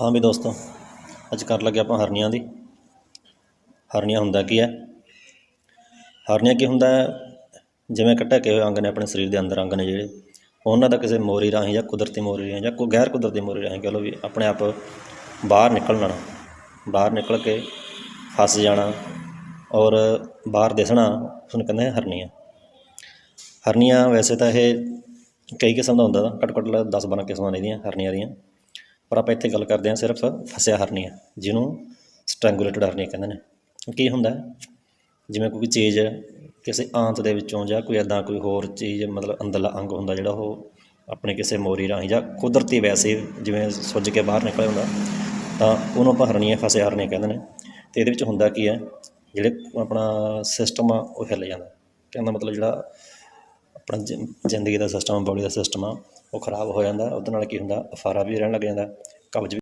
ਹਾਂ ਵੀ ਦੋਸਤੋ, ਅੱਜ ਕਰ ਲੱਗੇ ਆਪਾਂ ਹਰਨੀਆਂ ਦੀ। ਹਰਨੀਆਂ ਹੁੰਦਾ ਕੀ ਹੈ? ਹਰਨੀਆਂ ਕੀ ਹੁੰਦਾ ਹੈ? ਜਿਵੇਂ ਕਿ ਢਕੇ ਹੋਏ ਅੰਗ ਨੇ ਆਪਣੇ ਸਰੀਰ ਦੇ ਅੰਦਰ ਅੰਗ ਨੇ ਜਿਹੜੇ, ਉਹਨਾਂ ਦਾ ਕਿਸੇ ਮੋਰੀ ਰਾਹੀਂ ਜਾਂ ਕੁਦਰਤੀ ਮੋਰੀ ਰਾਹੀਂ ਜਾਂ ਕੋਈ ਗੈਰ ਕੁਦਰਤੀ ਮੋਰੀ ਰਾਹੀਂ ਕਹ ਲਓ ਵੀ ਆਪਣੇ ਆਪ ਬਾਹਰ ਨਿਕਲ ਜਾਣਾ ਬਾਹਰ ਨਿਕਲ ਕੇ ਫਸ ਜਾਣਾ ਔਰ ਬਾਹਰ ਦਿਸਣਾ, ਉਸਨੂੰ ਕਹਿੰਦੇ ਆ ਹਰਨੀਆਂ। ਹਰਨੀਆਂ ਵੈਸੇ ਤਾਂ ਇਹ ਕਈ ਕਿਸਮ ਦਾ ਹੁੰਦਾ ਘੱਟ ਘੱਟ 10 12 ਕਿਸਮਾਂ ਨੇ ਇਹਦੀਆਂ, ਹਰਨੀਆਂ ਦੀਆਂ। ਪਰ ਆਪਾਂ ਇੱਥੇ ਗੱਲ ਕਰਦੇ ਹਾਂ ਸਿਰਫ ਫਸਿਆ ਹਰਨੀਆਂ ਜਿਹਨੂੰ ਸਟ੍ਰੈਂਗੂਲੇਟਡ ਹਰਨੀਆਂ ਕਹਿੰਦੇ ਨੇ। ਕੀ ਹੁੰਦਾ? ਜਿਵੇਂ ਕੋਈ ਚੀਜ਼ ਕਿਸੇ ਆਂਤ ਦੇ ਵਿੱਚੋਂ ਜਾਂ ਕੋਈ ਐਦਾਂ ਕੋਈ ਹੋਰ ਚੀਜ਼, ਮਤਲਬ ਅੰਦਰਲਾ ਅੰਗ ਹੁੰਦਾ ਜਿਹੜਾ ਉਹ ਆਪਣੇ ਕਿਸੇ ਮੋਰੀ ਰਾਹੀਂ ਜਾਂ ਕੁਦਰਤੀ ਵੈਸੇ ਜਿਵੇਂ ਸੁੱਜ ਕੇ ਬਾਹਰ ਨਿਕਲਿਆ ਹੁੰਦਾ, ਤਾਂ ਉਹਨੂੰ ਆਪਾਂ ਹਰਨੀਆਂ ਫਸਿਆ ਹਰਨੀਆਂ ਕਹਿੰਦੇ ਨੇ। ਤੇ ਇਹਦੇ ਵਿੱਚ ਹੁੰਦਾ ਕੀ ਹੈ? ਜਿਹੜੇ ਆਪਣਾ ਸਿਸਟਮ ਆ, ਉਹ ਹਿੱਲ ਜਾਂਦਾ। ਕਹਿੰਦਾ ਮਤਲਬ ਜਿਹੜਾ ਆਪਣਾ ਜ਼ਿੰ- ਜ਼ਿੰਦਗੀ ਦਾ ਸਿਸਟਮ ਆ, ਬੋਡੀ ਦਾ ਸਿਸਟਮ ਆ ਉਹ ਖਰਾਬ ਹੋ ਜਾਂਦਾ, ਉਹਦੇ ਨਾਲ ਕੀ ਹੁੰਦਾ, ਅਫਾਰਾ ਵੀ ਰਹਿਣ ਲੱਗ ਜਾਂਦਾ, ਕਬਜ਼ ਵੀ